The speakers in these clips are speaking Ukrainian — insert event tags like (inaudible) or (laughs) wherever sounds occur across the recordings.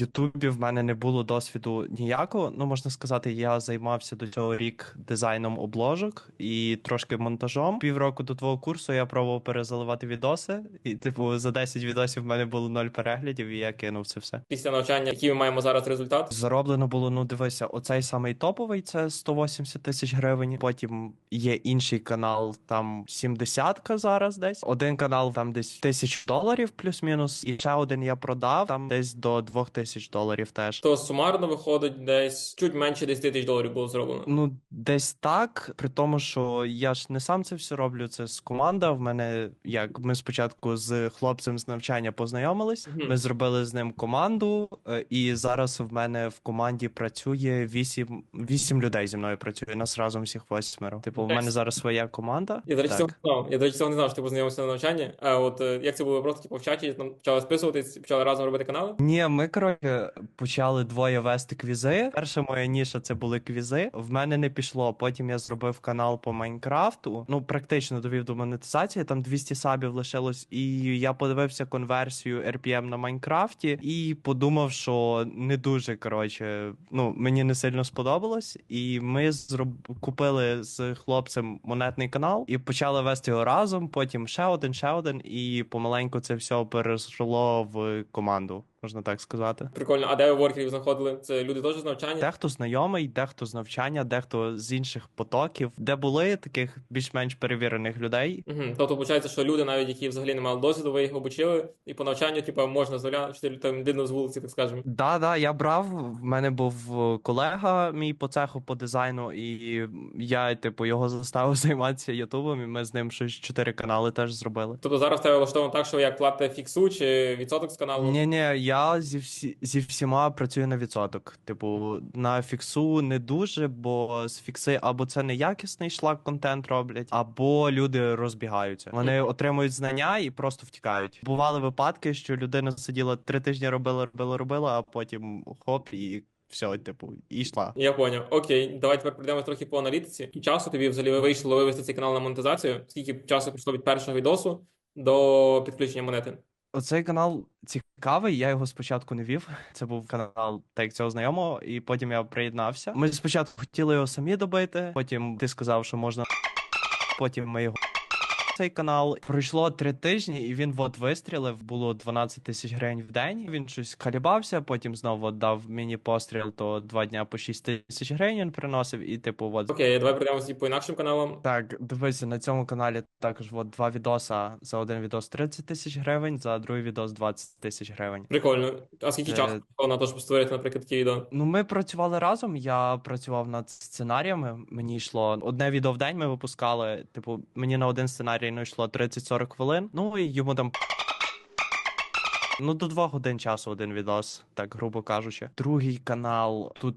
Ютубі в мене не було досвіду ніякого. Ну, можна сказати, я займався до цього рік дизайном обложок і трошки монтажом. Півроку до твого курсу я пробував перезаливати відоси, і, типу, за 10 відосів в мене було 0 переглядів, і я кинув це все. Після навчання, який ми маємо зараз результат? Зароблено було, ну дивися, оцей самий топовий це 180 тисяч гривень. Потім є інший канал, там 70 зараз десь. Один канал там десь тисяч доларів плюс-мінус. І ще один я продав там десь до 2000 доларів теж. То сумарно виходить десь чуть менше 10 тисяч доларів було зроблено. Ну, десь так, при тому, що я ж не сам це все роблю, це з команда. В мене як ми спочатку з хлопцем з навчання познайомились. Мгм. Ми зробили з ним команду, е, і зараз в мене в команді працює вісім, вісім людей зі мною працює. Нас разом всіх восьмеро. Типу, в мене зараз своя команда. Я, до речі, цього не знав. Я, до речі, цього не знав, що ти познайомився на навчанні. А от е, як це було просто типу, в чаті, там почали списуватись, почали разом робити канали? Ні, ми коротше почали двоє вести квізи. Перша моя ніша це були квізи. В мене не пішло. Потім я зробив канал по Майнкрафту. Ну практично довів до монетизації. Там 200 сабів лишилось, і я подивився конверсію RPM на Майнкрафті і подумав, що не дуже коротше. Ну мені не сильно сподобалось. І ми зроб... купили з хлопцем монетний канал і почали вести його разом. Потім ще один, ще один, і помаленьку це все перейшло в команду, можна так сказати. Прикольно. А де ви воркерів знаходили? Це люди теж з навчання? Дехто знайомий, дехто з навчання, дехто з інших потоків, де були таких більш-менш перевірених людей. Угу. Тобто, виходить, що люди, навіть які взагалі не мали досвіду, ви їх обучили, і по навчанню, типу, можна з нуля, там людину з вулиці, так скажемо. Да, да, я брав. В мене був е, колега мій по цеху по дизайну, і я, типу, його заставив (laughs) займатися Ютубом, і ми з ним щось чотири канали теж зробили. Тобто зараз тебе влаштовано так, що як платите фіксу чи відсоток з каналу? Ні, ні, я зі всі зі всіма працюю на відсоток. Типу, на фіксу не дуже, бо з фікси або це неякісний шлак контент роблять, або люди розбігаються. Вони отримують знання і просто втікають. Бували випадки, що людина сиділа три тижні, робила, робила, робила, а потім хоп, і все, типу, і йшла. Я поняв. Окей, давай тепер прийдемо трохи по аналітиці. Часу тобі взагалі вийшло вивести цей канал на монетизацію? Скільки часу пройшло від першого відосу до підключення монети? Оцей канал цікавий. Я його спочатку не вів. (laughs) Це був канал так цього знайомого, і потім я приєднався. Ми спочатку хотіли його самі добити. Потім ти сказав, що можна. Потім ми його. Цей канал пройшло три тижні, і він от вистрілив. Було 12 тисяч гривень в день. Він щось калібався. Потім знову дав мені постріл, то два дня по 6 тисяч гривень він приносив. І типу, от Окей, давай прийдемо по інакшим каналам. так, дивися, на цьому каналі також от два відоса. За один відос 30 тисяч гривень, за другий відос 20 тисяч гривень. Прикольно. А скільки Це- часу на те, щоб створити, наприклад, такі відео? Ну, ми працювали разом. Я працював над сценаріями. Мені йшло одне відео в день. Ми випускали. Типу, мені на один сценарій ну, йшло 30-40 хвилин. Ну і йому там. Ну, до двох годин часу один відос, так грубо кажучи. Другий канал тут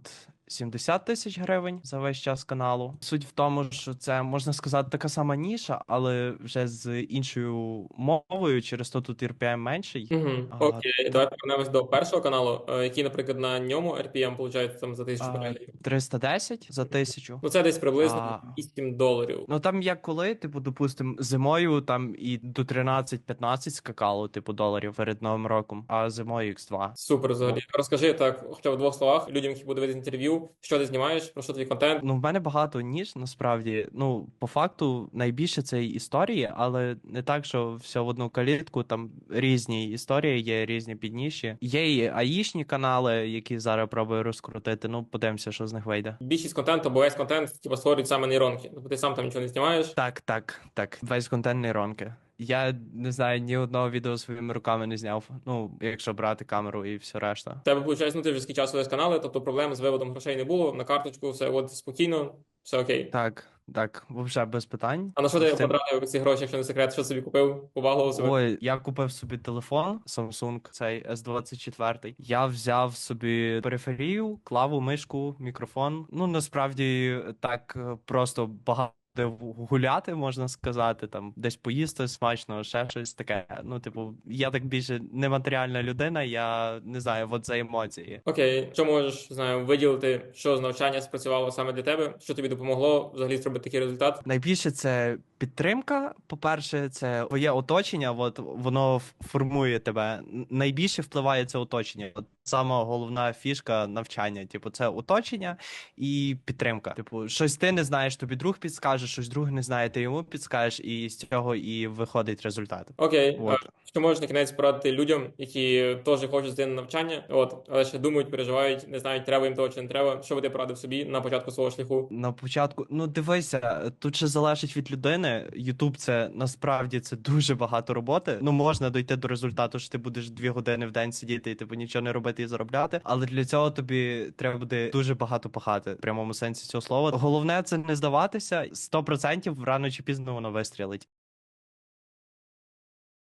70 тисяч гривень за весь час каналу. Суть в тому, що це можна сказати така сама ніша, але вже з іншою мовою, через то тут RPM менший. Угу. Ага. Окей, давай повернемось до першого каналу, е, який, наприклад, на ньому RPM виходить там за тисячу А, переглядів. 310 за тисячу. Ну це десь приблизно А. 8 доларів. Ну там як коли, типу, допустим, зимою там і до 13-15 скакало, типу, доларів перед Новим роком, а зимою X2. Супер взагалі. Розкажи так, хоча в двох словах людям, які будуть дивитися інтерв'ю, що ти знімаєш, про що твій контент. Ну, в мене багато ніж, насправді. Ну, по факту, найбільше це історії, але не так, що все в одну калітку, там різні історії, є різні підніші. Є і аїшні канали, які зараз пробую розкрутити. Ну, подивимося, що з них вийде. Більшість контенту, бо весь контент типу, створюють саме нейронки. Тобто ти сам там нічого не знімаєш. Так, так, так. Весь контент нейронки. Я не знаю, ні одного відео своїми руками не зняв. Ну, якщо брати камеру і все решта. Тебе виходить, ну ти вже скільки часу ведеш канали, тобто проблем з виводом грошей не було. На карточку все от спокійно, все окей. Так, так, взагалі без питань. А на що ти З цим- потратив ці гроші, якщо не секрет, що собі купив? Повагу себе. Ой, я купив собі телефон Samsung, цей S24. Я взяв собі периферію, клаву, мишку, мікрофон. Ну насправді так е, просто багато. Де Гуляти, можна сказати, там десь поїсти смачно, ще щось таке. Ну, типу, я так більше нематеріальна людина, я не знаю, от за емоції. Окей, що можеш знаю, виділити, що з навчання спрацювало саме для тебе? Що тобі допомогло взагалі зробити такий результат? Найбільше це підтримка. По-перше, це твоє оточення, от воно формує тебе. Найбільше впливає це оточення. От сама головна фішка навчання. Типу, це оточення і підтримка. Типу, щось ти не знаєш, тобі друг підскаже, щось друг не знає, ти йому підскажеш, і з цього і виходить результат. Окей, От. що можеш на кінець порадити людям, які теж хочуть зайти на навчання, от, але ще думають, переживають, не знають, треба їм того чи не треба. Що би ти порадив собі на початку свого шляху? На початку, ну дивися, тут ще залежить від людини. Ютуб це насправді це дуже багато роботи. Ну можна дойти до результату, що ти будеш дві години в день сидіти і типу нічого не робити і заробляти. Але для цього тобі треба буде дуже багато пахати в прямому сенсі цього слова. Головне це не здаватися. 100% рано чи пізно воно вистрілить.